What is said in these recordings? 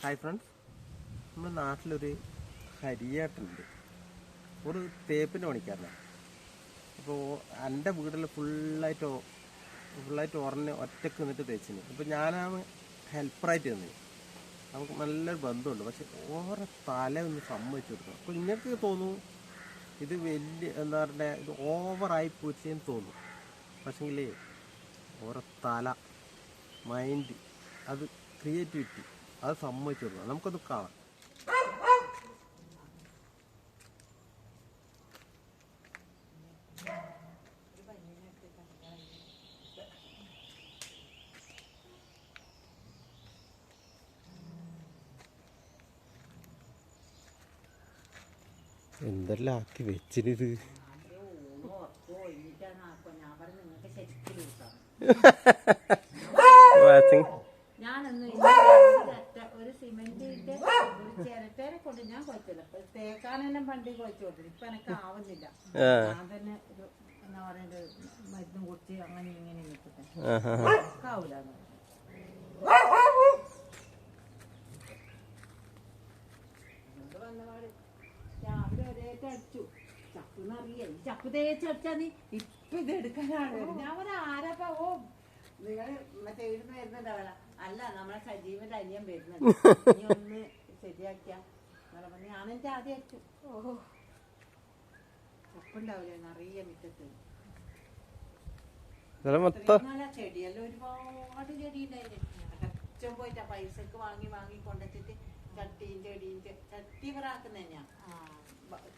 Hi friends നമ്മുടെ നാട്ടിലൊരു ഹരിയേട്ടനുണ്ട്. ഒരു തേപ്പിന്റെ പണിക്കാരനാണ്. അപ്പോൾ എന്റെ വീട്ടിൽ ഫുള്ളായിട്ട് ഫുള്ളായിട്ട് ഉറഞ്ഞ് ഒറ്റയ്ക്ക് നിന്നിട്ട് തേച്ചിന്. അപ്പോൾ ഞാനാണ് ഹെൽപ്പറായിട്ട് തന്നെ നമുക്ക് നല്ലൊരു ബന്ധമുണ്ട്. പക്ഷെ ഓരോ തല ഒന്ന് സമ്മതിച്ചു കൊടുക്കണം. അപ്പോൾ നിങ്ങൾക്ക് തോന്നും ഇത് വലിയ എന്താ പറയുക ഇത് ഓവറായി പോച്ചെന്ന് തോന്നും. പക്ഷേങ്കിലേ ഓരോ തല മൈൻഡ് അത് ക്രിയേറ്റിവിറ്റി അത് സമ്മതിച്ചു കൊടുക്കണം നമുക്കത് കാണാം. എന്തെല്ലാം ആക്കി വെച്ചിനിത്? ഞാനൊന്ന് ഇതിനകത്ത് ഒരു സിമെന്റ് ഇട്ട് ഒരു ചിരട്ടേനെ കൊണ്ട് ഞാൻ കുഴച്ചില്ല ഇപ്പൊ തേക്കാനെല്ലാം പണ്ടി കുഴച്ചു കൊടുത്തില്ല ഇപ്പൊ എനിക്ക് ആവുന്നില്ല. ഞാൻ തന്നെ ഒരു എന്താ പറയണ്ടത് മരുന്നും കുടിച്ച് അങ്ങനെ ഇങ്ങനെ നിൽക്കട്ടെ. ആവൂല രാവിലെ ഒരേറ്റ അടിച്ചു ചക്കുന്നറിയ ഈ ചപ്പ് തേച്ചടിച്ചാ നീ ഇപ്പൊ ഇത് എടുക്കാനാണ്. ഞാൻ പറഞ്ഞ ആരപ്പ ഓ നിങ്ങൾ മറ്റേ ഇവിടുന്ന് വരുന്നുണ്ടാവല അല്ല നമ്മളെ സജീവന്റെ അനിയൻ വരുന്നുണ്ട്. നീ ഒന്ന് ശരിയാക്കിയ. ഞാനെന്റെ ആദ്യം അടിച്ചു ഓഹോ. ചപ്പുണ്ടാവില്ലേ നിറയെ മുറ്റത്ത്. ചെടിയെല്ലാം ഒരുപാട് ചെടി ഉണ്ടായിരുന്നു പോയിട്ട് പൈസക്ക് വാങ്ങി വാങ്ങി കൊണ്ടുവച്ചിട്ട് ചട്ടിയും ചെടിയും ചട്ടി പ്രാക്കുന്ന തന്നെയാ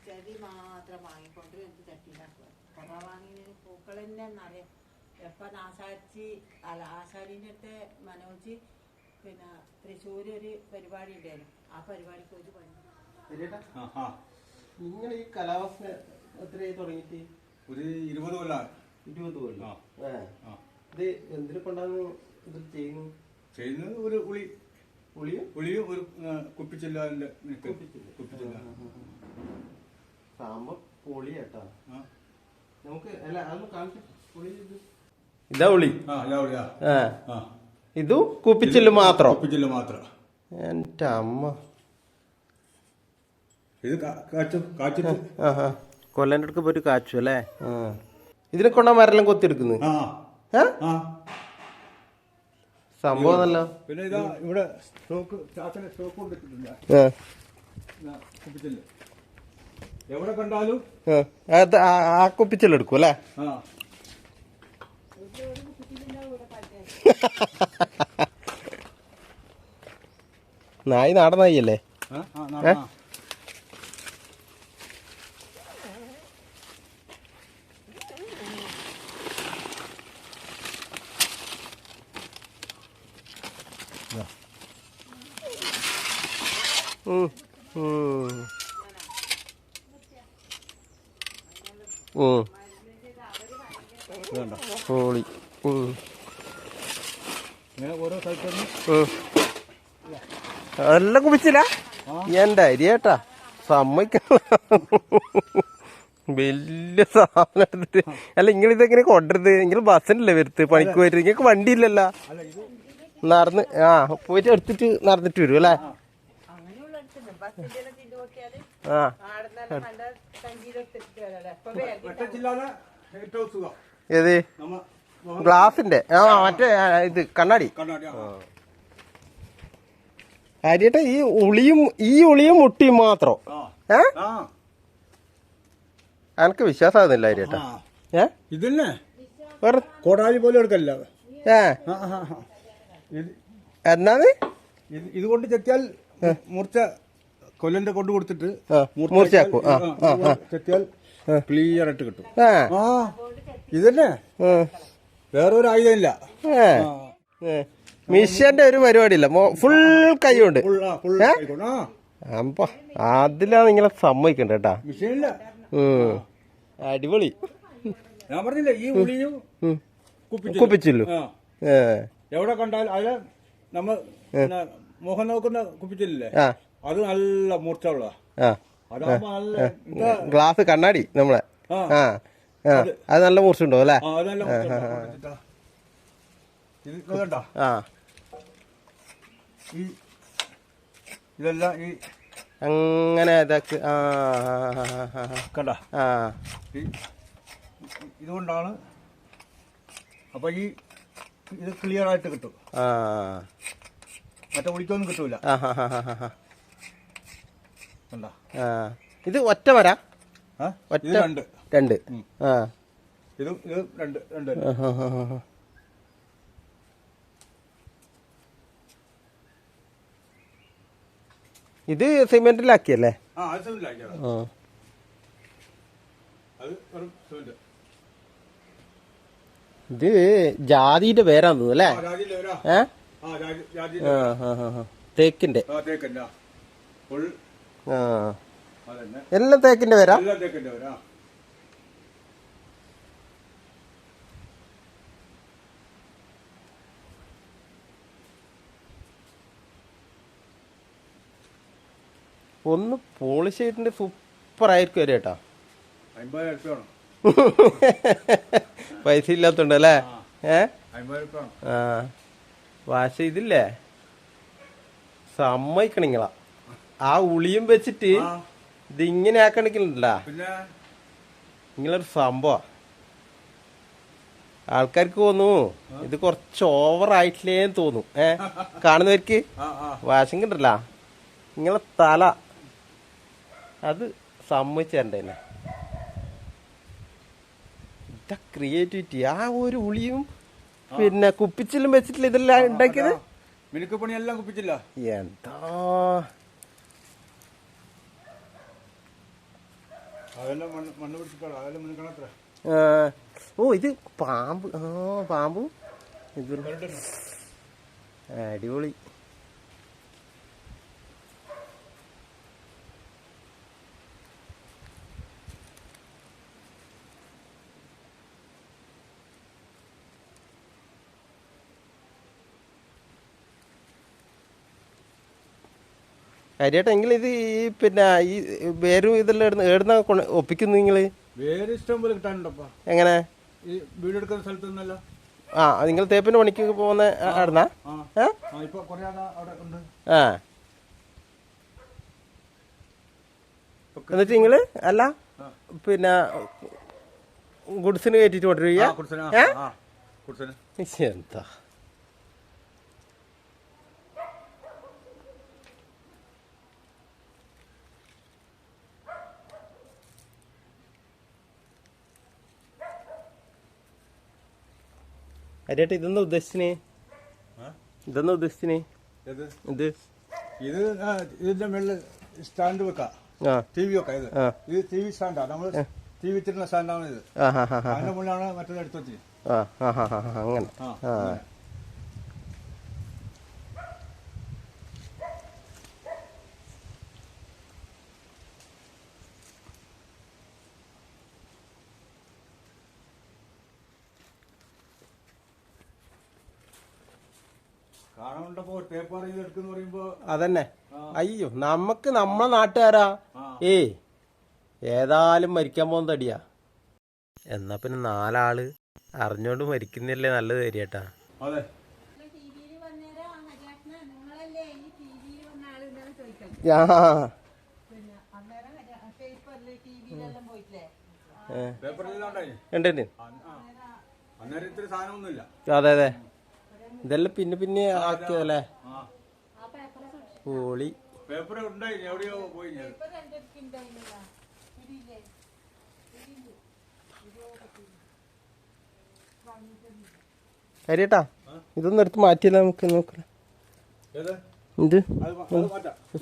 ചെടി മാത്രം വാങ്ങിക്കൊണ്ട് എനിക്ക് ചട്ടിയിലാക്കുക കുറ വാങ്ങിയതിന് പൂക്കൾ തന്നെ എന്നറിയാം എപ്പം ആശാരിച്ച് അല്ല ആശാരിന്റെ അടുത്ത് മനോജ് പിന്നെ തൃശ്ശൂര് ഒരു പരിപാടി ഉണ്ടായിരുന്നു. ആ പരിപാടിക്ക് ഒരു പണി നിങ്ങൾ ഈ കലാവാസന എത്രയായി തുടങ്ങിയിട്ട്? ഒരു ഇരുപത് കൊല്ലം. ഇരുപത് കൊല്ലം. ആ. ഇത് എന്തിനെ കൊണ്ടാണ് ഇത് ചെയ്യുന്നു ചെയ്യുന്നത് ഒരു ഉളി. ഉളിയും? ഉളിയും ഒരു കുപ്പിച്ചില്ലാതിന്റെ. കുപ്പിച്ചില്ല. കുപ്പിച്ചില്ല സാമ്പ പൊളി കേട്ടാ നമുക്ക് അല്ല അതൊന്ന് കാണിച്ചു. ഇതാ. ഉളി. ആ കുപ്പിച്ചില്ല് ആ. ഇതു കുപ്പിച്ചിൽ മാത്രം. കുപ്പിച്ചില്ല മാത്രം. എന്റെ അമ്മ. ഇത് കാച്ചു കാച്ചിട്ട് കൊല്ലന്റെ അടുക്ക് പോയിട്ട് കാച്ചു അല്ലേ? ഇതിനെ കൊണ്ടാ മരെല്ലാം കൊത്തിയെടുക്കുന്നു? ആ. ആ. സംഭവം നല്ല പിന്നെ ഇതാ ഇവിടെ സ്റ്റോക്ക് ചാച്ചന് സ്റ്റോക്ക് കൊണ്ടിട്ടില്ല ആ, കുപ്പിച്ചില്ല എവിടെ കണ്ടാലും? ആ. കുപ്പിച്ചിലെടുക്കും അല്ലേ? നായി നാടൻ നായിയല്ലേ ആ, ആ, ആ, ആ. ഉം. ഉം. ഉം. ഇതുണ്ടോ? പൊളി ഉം. ഇങ്ങനെ ഓരോ സ്ഥലത്തും ഉം. അതെല്ലാം കുടിച്ചില്ല. എന്റെ അരി ഏട്ടാ സമ്മതിക്കണം വലിയ സാധനം എടുത്തിട്ട്. അല്ല നിങ്ങൾ ഇതെങ്ങനെ കൊണ്ടരുത് നിങ്ങൾ ബസ്സിനല്ലേ വരുത്ത്? പണിക്ക് പോയിട്ട് നിങ്ങൾക്ക് വണ്ടി ഇല്ലല്ലോ. അല്ല ഇത് നടന്ന് ആ പോയിട്ട് എടുത്തിട്ട് നടന്നിട്ട് വരും അല്ലേ? ആ. ഏത്? ഗ്ലാസിന്റെ. ആ മറ്റേ ഇത് കണ്ണാടി. കണ്ണാടി ആ. ഈ ഉളിയും ഈ ഉളിയും മുട്ടിയും മാത്രം. ഏ? ആ. എനക്ക് വിശ്വാസമാകുന്നില്ല അരിയേട്ടാ ഏ? ഇതന്നെ? വേറെ കോടാലി പോലെ എടുക്കല്ല? ഏ. എന്നാണ്. ഇത് കൊണ്ട് ചെത്തിയാൽ മുറിച്ച കൊല്ലന്റെ കൊണ്ട് കൊടുത്തിട്ട് മുറിച്ചാക്കും. ചെത്തിയാൽ ക്ലിയർ ആയിട്ട് കിട്ടും. ഇതന്നെ? വേറൊരു ആയുധമില്ല. ഏ, ഏ. മിഷ്യന്റെ ഒരു പരിപാടിയില്ല. ഫുൾ കൈയുണ്ട്. അപ്പൊ അതിലാണ് നിങ്ങളെ സമ്മതിക്കണ്ട കേട്ടാ അടിപൊളി. കുപ്പിച്ചില്ലും. എവിടെ കണ്ടാലും അത് നമ്മ മുഖം നോക്കുന്ന കുപ്പിച്ചില്ലേ അത് നല്ല മൂർച്ചയുള്ള. ഗ്ലാസ് കണ്ണാടി നമ്മളെ. ആ. അത്. നല്ല മൂർച്ച ഉണ്ടോ അല്ലേ ആ, അത് നല്ല മൂർച്ചയുള്ള. ഇത് കണ്ടോ ആ ഈ ഇതെല്ലാം ഈ അങ്ങനെ ഇതാക്ക് ആ കണ്ട ആ ഇതുകൊണ്ടാണ് അപ്പൊ ഈ ഇത് ക്ലിയർ ആയിട്ട് കിട്ടും ആ മറ്റേ ഒളിക്കൊന്നും കിട്ടൂല ആ കണ്ട ഇത് ഒറ്റ വരാ ഒറ്റ രണ്ട് രണ്ട്. ആ ഇതും ഇത് രണ്ട് രണ്ട് ആ, ആ, ആ, ആ. ഇത് സിമെന്റിലാക്കിയല്ലേ? ആ ഇത് ജാതിന്റെ പേരാന്ന് തോന്നുന്നു അല്ലേ? ഏ. തേക്കിന്റെ. ആ എല്ലാം തേക്കിന്റെ പേരാ. ഒന്ന് പോളിഷ് ചെയ്തിട്ട് സൂപ്പർ ആയിരിക്കും ഒരു കേട്ടോ. പൈസ ഇല്ലാത്തോണ്ട് അല്ലേ? ഏ? ആ. വാഷ് ഇതില്ലേ സമ്മതിക്കണിങ്ങളാ. ആ ഉളിയും വെച്ചിട്ട് ഇത് ഇതിങ്ങനെ ആക്കണിക്കണ്ടല്ലാ ഇങ്ങനൊരു നിങ്ങളൊരു സംഭവ. ആൾക്കാർക്ക് തോന്നുന്നു ഇത് കുറച്ച് ഓവർ ആയിട്ടില്ലേന്ന് തോന്നും ഏ? കാണുന്നവർക്ക് ആ ആ. വാശം കിട്ടല്ല നിങ്ങളെ തല അത് സമ്മതിച്ചു തരണ്ടേനെ. ഇതാ ക്രിയേറ്റിവിറ്റി ആ ഒരു ഉളിയും പിന്നെ കുപ്പിച്ചിലും വെച്ചിട്ടില്ല ഇതെല്ലാം ഉണ്ടാക്കിയത്? മിനുക്ക് എല്ലാം കുപ്പിച്ചില്ല. എന്താ? ഓ ഇത് പാമ്പ്. ആ പാമ്പും. ഇത് അടിപൊളി. കാര്യമായിട്ട് എങ്കിൽ ഇത് ഈ പിന്നെ ഈ വേരും ഇതെല്ലാം ഇടുന്ന ഏടുന്ന ഒപ്പിക്കുന്നു ഇഷ്ടം പോലെ കിട്ടാനുണ്ടപ്പാ. എങ്ങനെ? ഈ വീടെടുക്കുന്ന ആ നിങ്ങൾ തേപ്പിന്റെ പണിക്ക് പോകുന്ന ആടുന്ന? ആ. ഏ? ആ ഇപ്പൊ കൊറേ ആൾ അവിടെ ഉണ്ട്. ആ. എന്നിട്ട് നിങ്ങൾ അല്ല പിന്നെ ഗുഡ്സിന് കയറ്റിട്ട് ആ, എന്താ? അരിയേട്ടാ ഇതെന്താ ഉദ്ദേശിച്ചിന് ആ? ഇതെന്താ ഉദ്ദേശിച്ചിന് ഇത് ഇത് ഇത് ആ, ഇതിന്റെ സ്റ്റാൻഡ് വെക്കാം. ആ. ടി വി വെക്കാം ഇത്. ആ. ഇത് ടി വി സ്റ്റാൻഡാ. നമ്മൾ ടി വി വെച്ചിരുന്ന സ്റ്റാൻഡാണ് ഇത്. ആ അതിന്റെ എടുത്തു വെച്ചത്. ആ ആ ഹാ അങ്ങനെ ആ ആ അങ്ങനെ. കാണുന്നുണ്ടപ്പോ പേപ്പർ ഇത് എടുക്കുന്ന പറയുമ്പോ അതന്നെ. അയ്യോ നമുക്ക് നമ്മളെ നാട്ടുകാരാ. ഏ ഏയ് ഏതായാലും മരിക്കാൻ പോകുന്ന തടിയാ. എന്നാ പിന്നെ നാലാൾ അറിഞ്ഞോണ്ട് മരിക്കുന്നില്ലേ നല്ലത് തരിയേട്ടാ അതെ. ഉണ്ട്? അതെ അതെ. ഇതെല്ലാം പിന്നെ പിന്നെ ആക്കിയതല്ലേ? പോളി. പേപ്പർ ഉണ്ടായി എവിടെയോ പോയി ഞാൻ. ഇതൊന്നും എടുത്ത് മാറ്റിയില്ല നമുക്ക് നോക്കല. ഇത്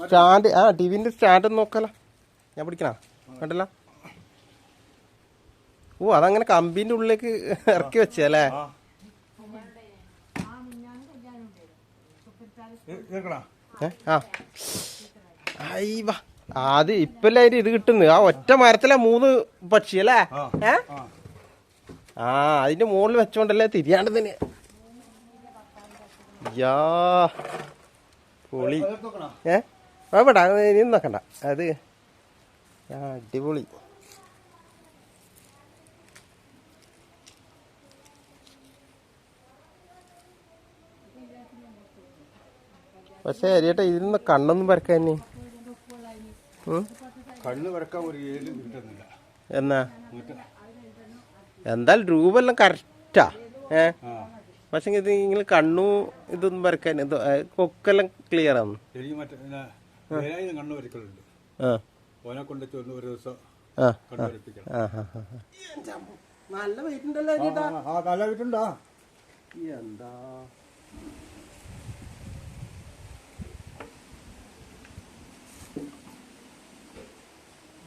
സ്റ്റാൻഡ് ആ ടിവിന്റെ സ്റ്റാൻഡ് നോക്കല. ഞാൻ പിടിക്കണ? കണ്ടല്ല? ഓ അതങ്ങനെ കമ്പിന്റെ ഉള്ളിലേക്ക് ഇറക്കി വെച്ചല്ലേ ഏ? ആ. അയ്യവ അത് ഇപ്പല്ലേ അതിന് ഇത് കിട്ടുന്നു. ആ ഒറ്റ മരത്തിലെ മൂന്ന് പക്ഷി അല്ലേ ആ. ഏ? ആ. ആ അതിന്റെ മുകളിൽ വെച്ചോണ്ടല്ലേ തിരിയാണ്ട് തന്നെ യാ. പൊളി. ഏ? വേണ്ട ഇനി നോക്കണ്ട. അത്. അടിപൊളി. പക്ഷെ അരിയേട്ടാ ഇതിന്ന് കണ്ണൊന്നും വരക്കാൻ കണ്ണ് വരക്കാൻ ഒരു കിട്ടുന്നില്ല എന്നാ? എന്തായാലും രൂപമെല്ലാം കറക്റ്റാ. ഏ? പക്ഷെ ഇത് നിങ്ങൾ കണ്ണു ഇതൊന്നും വരക്കാൻ ഇത് കൊക്കെല്ലാം ക്ലിയർ ആണ് ഓനെ കൊണ്ട് ഒരു ദിവസം. നല്ല വെയിറ്റ് ഉണ്ടല്ലോ അരിയേട്ടാ ആ നല്ല വീട്ടുണ്ടാ എന്താ?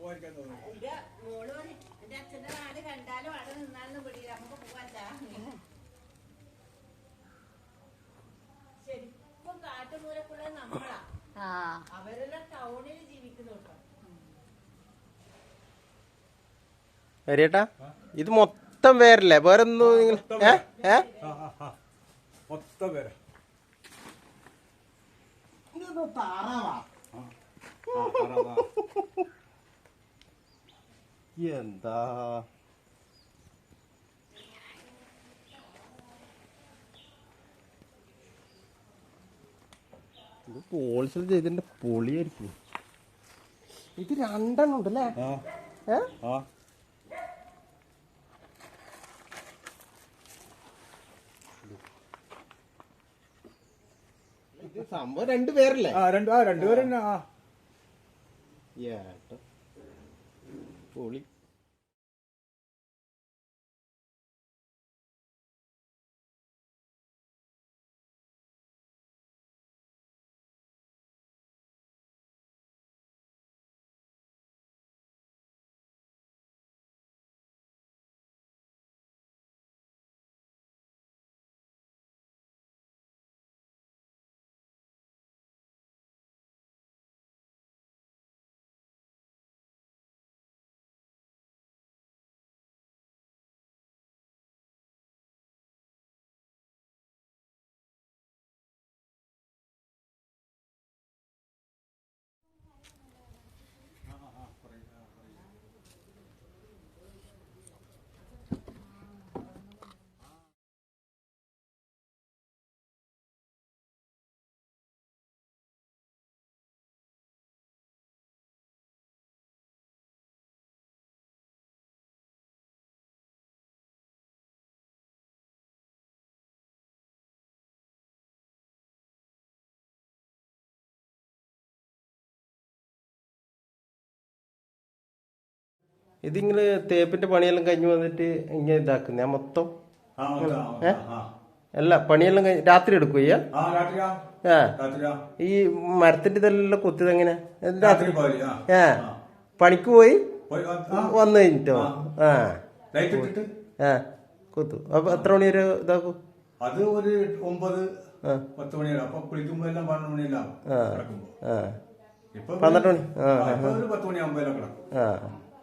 പോയിരിക്കാൻ തോന്നുന്നു. മോൾ എന്റെ അച്ഛന്റെ നാട് കണ്ടാലും അവിടെ നിന്നാലും പിടിയില്ല. നമുക്ക് പോവാച്ചാ ശരിക്കും കാട്ടുമൂലക്കുള്ള നമ്മളാ. ആ. അവരെല്ലാം ടൗണിൽ ജീവിക്കുന്നു കേട്ടോ അരിയേട്ടാ ഇത് മൊത്തം വേറല്ലേ വേറെ ഒന്നും നിങ്ങൾ ഏ? മൊത്തം പേര്. എന്താ? ഇത് പോളിസിൽ ചെയ്തിന്റെ പൊളിയായിരിക്കും. ഇത് രണ്ടെണ്ണം ഉണ്ടല്ലേ? ഇത് സംഭവം രണ്ടുപേരല്ലേ ആ രണ്ട് ആ രണ്ടുപേരും തന്നെ ആ ഏട്ടോ പൊളി ഇതിങ്ങൾ തേപ്പിന്റെ പണിയെല്ലാം കഴിഞ്ഞു വന്നിട്ട് ഇങ്ങനെ ഇതാക്കുന്ന. മൊത്തം ഏ? അല്ല പണിയെല്ലാം കഴിഞ്ഞ് രാത്രി ആ രാത്രിയാ. ഈ മരത്തിന്റെ ഇതെല്ലാം കുത്തിയത് എങ്ങനെ? രാത്രി. ഏ? പണിക്ക് പോയി. വന്നു കഴിഞ്ഞിട്ടോ? ആ. ആ. കുത്തു. അപ്പൊ എത്ര മണി വരെ ഇതാക്കും? അത് ഒരു ഒമ്പത് പത്ത് മണിയാണ് അപ്പൊ കുളിക്കുമ്പോ എല്ലാം പന്ത്രണ്ട് മണിയെല്ലാം മണി. ആ ആ, ഇപ്പൊ ഒരു പത്ത് മണിയാകുമ്പോ എല്ലാം കിടക്കും.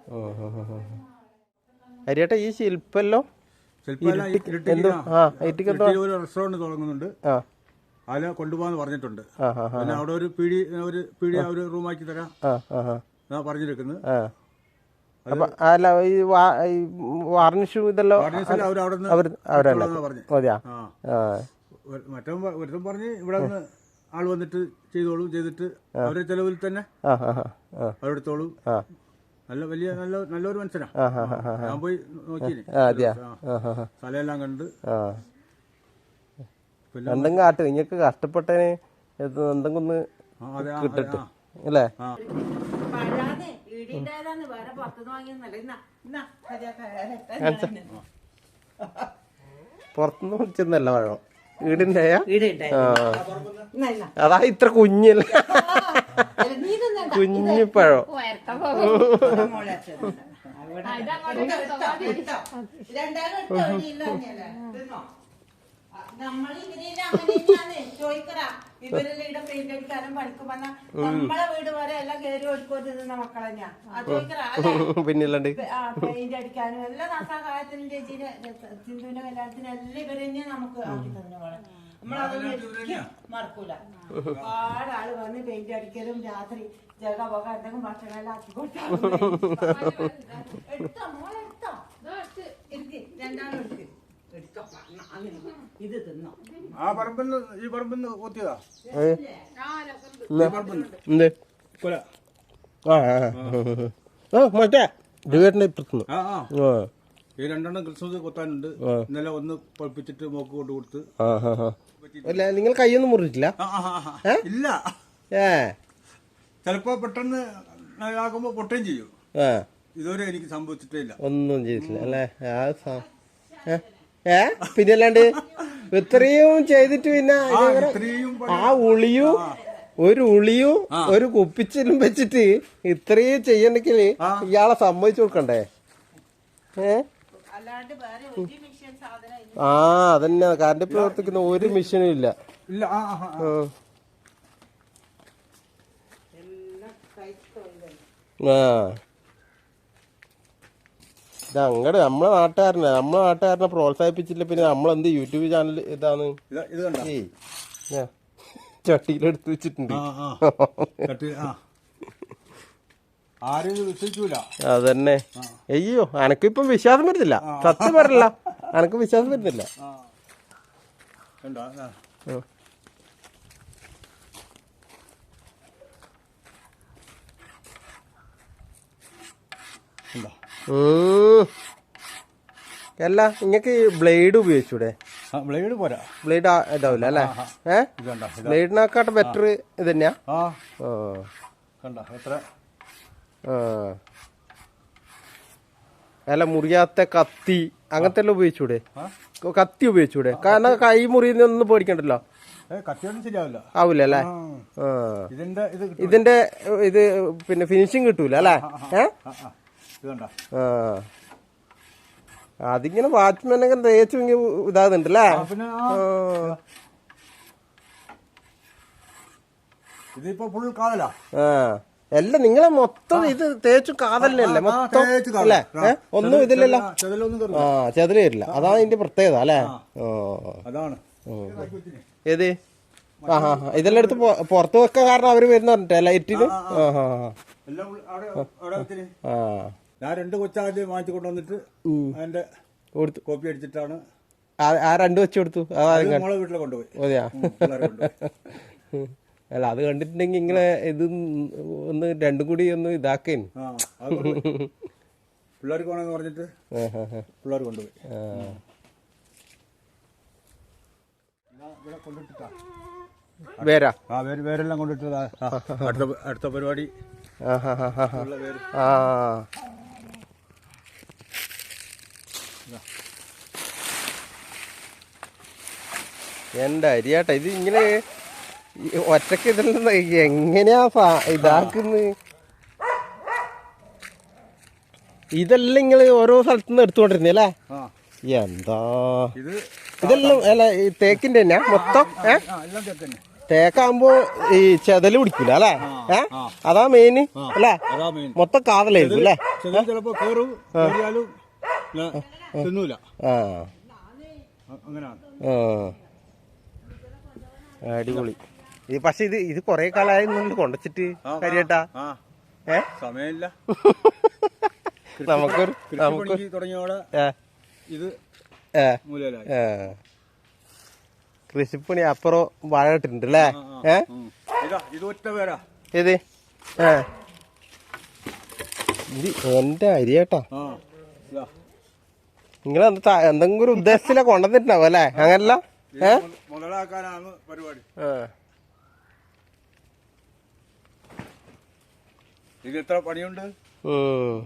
ആ ഓ ഹോ ഹോ ഹോ അരിയേട്ടാ ഈ ശില്പല്ലോ ഒരു റെസ്റ്റോറന്റ് തുടങ്ങുന്നുണ്ട്. ആ. അതിൽ കൊണ്ടുപോകാന്ന് പറഞ്ഞിട്ടുണ്ട്. പിന്നെ അവിടെ ഒരു പീടി ഒരു പീടി ഒരു റൂമാക്കി തരാം. എന്നാ പറഞ്ഞിരിക്കുന്നത്. അല്ല ഈ വാർണിഷും ഇതെല്ലാം പറഞ്ഞെ. ഇവിടെ നിന്ന് ആൾ വന്നിട്ട് ചെയ്തോളും ചെയ്തിട്ട് അവരുടെ ചെലവിൽ തന്നെ അവരെടുത്തോളും. നല്ല വലിയ നല്ല നല്ലൊരു മനുഷ്യനാ. ഞാൻ പോയി നോക്കിയില്ലേ? സ്ഥലമെല്ലാം കണ്ട്. എന്തെങ്കിലും കാട്ട് നിങ്ങൾക്ക് കഷ്ടപ്പെട്ടതിന് എന്തെങ്കിലും ഒന്ന് കിട്ടട്ടെ അല്ലേ? പുറത്തുനിന്ന് വാങ്ങിയൊന്നല്ല ഇന്നാ ഇന്നാ പുറത്തുനിന്ന് വിളിച്ചെന്നല്ല പഴം. ഇന്നാ അതാ ഇത്ര കുഞ്ഞല്ല? അല്ല, നീ തിന്നണ്ട. കുഞ്ഞു പഴം വരത്ത ഇവിടെ മോളെ അച്ഛൻ തിന്നണ്ട. അവിടെ ഇതങ്ങോട്ട് എടുത്തോ, എടുത്തോ, എടുത്തോ. രണ്ടാളും എടുത്തോ, ഇവിടെ ഇല്ല പറഞ്ഞല്ലേ. തിന്നോ. ആ, നമ്മൾ ഇവരില്ല അങ്ങനെ ചോദിക്കറ ഇവരെല്ലാം ഇവിടെ പെയിന്റ് അടിക്കാനും പണിക്ക് വന്ന നമ്മളെ വീട് വരെ എല്ലാം കയറി പിന്നില്ലാണ്ട് പെയിന്റ് അടിക്കാനും ചേച്ചിന്റെ സിന്ധുവിന്റെ കല്യാണത്തിനും എല്ലാം ഇവരെന്നെ നമുക്ക് ആക്കി തന്നെ പോലെ നമ്മളതൊന്നും ഒരിക്കലും മറക്കൂല. ഒരുപാട് ആൾ വന്ന് പെയിന്റ് അടിക്കലും രാത്രി ജഗ പോക എന്തെങ്കിലും ഭക്ഷണം എല്ലാം ആക്കി കൊടുത്തു എടുത്തോ മോളെ എടുത്തോ. എടുക്ക്. രണ്ടാളും എടുക്ക്. എടുത്തോ. അങ്ങനെ ഇത് തിന്നോ. ആ പറമ്പിന്ന് ഈ പറമ്പിന്ന് കൊത്തിയതാ? എന്ത് കൊല. ആ ആ, ആ. മറ്റേ. രവിയേട്ടന്റെ ഇപ്പുറത്തുനിന്ന്. ആ ആ. ആ. ഈ രണ്ടെണ്ണം ക്രിസ്മസ് കൊത്താനുണ്ട്. ഇന്നലെ ഒന്ന് പഴുപ്പിച്ചിട്ട് മോക്ക് കൊണ്ട് കൊടുത്ത്. അല്ല നിങ്ങൾ കൈയൊന്നും മുറിഞ്ഞിട്ടില്ല. ഇല്ല. ഏ. ചിലപ്പോ പെട്ടെന്ന് ആകുമ്പോ പൊട്ടുകയും ചെയ്യും. ഇതുവരെ എനിക്ക് സംഭവിച്ചിട്ടില്ല ഒന്നും ചെയ്തിട്ടില്ല അല്ലേ? ഏ? പിന്നെ അല്ലാണ്ട് ഇത്രയും ചെയ്തിട്ട് പിന്നെ ആ ഉളിയും ഒരു ഉളിയും ഒരു കുപ്പിച്ചിലും വെച്ചിട്ട് ഇത്രയും ചെയ്യണമെങ്കിൽ ഇയാളെ സമ്മതിച്ചു കൊടുക്കണ്ടേ? ഏ? ആ അതന്നെ. കറണ്ട് പ്രവർത്തിക്കുന്ന ഒരു മെഷീനും ഇല്ല. ഇല്ല ആ ഇത് നമ്മളെ നാട്ടുകാരനെ നമ്മളെ നാട്ടുകാരനെ പ്രോത്സാഹിപ്പിച്ചില്ല പിന്നെ നമ്മളെന്ത് യൂട്യൂബ് ചാനൽ ഇതാണ്? ഇത് ഇത് കണ്ട? ഏയ്. ഞാ, ചട്ടിയിലെടുത്ത് വെച്ചിട്ടുണ്ട് ആ ആ തട്ടി ആ ആരും ഇത് വിശ്വസിക്കൂല അതന്നെ. അയ്യോ എനക്കിപ്പം വിശ്വാസം വരുന്നില്ല. സത്യം പറയല്ല. എനക്ക് വിശ്വാസം വരുന്നില്ല. അല്ല ഇങ്ങക്ക് ബ്ലേഡ് ഉപയോഗിച്ചൂടെ? ബ്ലേഡ് പോരാ. ബ്ലേഡ് ഇതാവില്ല അല്ലേ? ഏഹ് ബ്ലേഡിനെക്കാട്ടും ബെറ്റർ ഇത് തന്നെയാ ആ. കണ്ടോ എത്ര. അല്ല മുറിയാത്ത കത്തി. അങ്ങനത്തെ എല്ലാം ഉപയോഗിച്ചൂടെ കത്തി ഉപയോഗിച്ചൂടെ? കാരണം കൈ മുറിയുന്നൊന്നും പേടിക്കണ്ടല്ലോ? ഏ കത്തിയൊന്നും ശരിയാവില്ല. ആവൂല അല്ലേ? ഇതിന്റെ ഇത് പിന്നെ ഫിനിഷിങ് കിട്ടൂല അല്ലേ? അതിങ്ങനെ വാച്ച്മാനൊക്കെ തേച്ച് തേച്ചു ഇതാകുന്നുണ്ട് അല്ലേ. ഇതിപ്പോ ഫുൾ കാതലാ. ആ. എല്ലാം നിങ്ങളെ മൊത്തം ഇത് തേച്ചു കാതലിനല്ലേ? മൊത്തം അല്ലേ? ഒന്നും ഇതില്ലല്ലോ ആ ചെതൽ വരില്ല. അതാണ് ഇതിന്റെ പ്രത്യേകത അല്ലേ? ഓ. അതാണ്. ഏത്? ആ ഹാ ഹാ ഇതെല്ലാം എടുത്ത് പുറത്ത് വെക്കാൻ കാരണം അവർ വരുന്ന പറഞ്ഞിട്ട് ലൈറ്റിന് ആ ഹാ ആ. ഞാൻ രണ്ട് കൊച്ചാദ്യം വാങ്ങിച്ചു കൊണ്ടുവന്നിട്ട് അതിന്റെ കൊടുത്തു. കോപ്പി അടിച്ചിട്ടാണ് ആ- രണ്ട് വെച്ച് കൊടുത്തു. അത് വീട്ടിൽ കൊണ്ടുപോയി. അതെയാ? അല്ല അത് കണ്ടിട്ടുണ്ടെങ്കിൽ ഇങ്ങനെ ഇത് ഒന്ന് രണ്ടും കൂടി ഒന്ന് ഇതാക്കേൻ. ആ അത് കൊണ്ടുപോയി. പിള്ളേർക്ക് വേണമെന്ന് പറഞ്ഞിട്ട് പിള്ളേർ കൊണ്ടുപോയി. ഇതാ ഇവിടെ കൊണ്ടിട്ടാ വേരാ. ആ വേര് വേരെല്ലാം കൊണ്ടിട്ടതാ. അടുത്ത അടുത്ത പരിപാടി. എന്റെ അരിയാട്ട ഇത് ഇങ്ങനെ ഈ ഇതിൽ നിന്ന് എങ്ങനെയാ ഇതാക്കുന്ന ഇതാക്കുന്നത്? ഇതെല്ലാം നിങ്ങൾ ഓരോ സ്ഥലത്തു നിന്ന് എടുത്തുകൊണ്ടിരുന്നേ അല്ലേ? എന്താ? ഇത് ഇതെല്ലാം അല്ല ഈ തേക്കിന്റെ തന്നെയാ മൊത്തം തേക്കാകുമ്പോ ഈ ചെതൽ പിടിക്കൂല അല്ലേ? ഏ? അതാ മെയിന് അല്ലേ? മൊത്തം കാതലായിരിക്കും അല്ലേ? അടിപൊളി. ഇത് പക്ഷെ ഇത് ഇത് കൊറേ കാലമായി നിങ്ങൾ കൊണ്ടുവച്ചിട്ട് കരിയേട്ടാ ഏ? സമയമില്ല. നമുക്കൊരു നമുക്ക് തുടങ്ങിയോടെ ഇത് കൃഷിപ്പണി അപ്പുറം വാഴ ഇട്ടിട്ടുണ്ട് അല്ലേ ഏ? ഇതാ ഇത് ഒറ്റ പേരാ. ഏത്? ഏ. ഇത് എന്റെ അരിയേട്ടാ. നിങ്ങൾ എന്തെങ്കിലും ഒരു ഉദ്ദേശത്തിലാ കൊണ്ടുവന്നിട്ടുണ്ടാവും അല്ലേ? അങ്ങനല്ല? ഏ? മുതലാക്കാനാണ് പരിപാടി. ഇത് എത്ര പണിയുണ്ട് ഉം.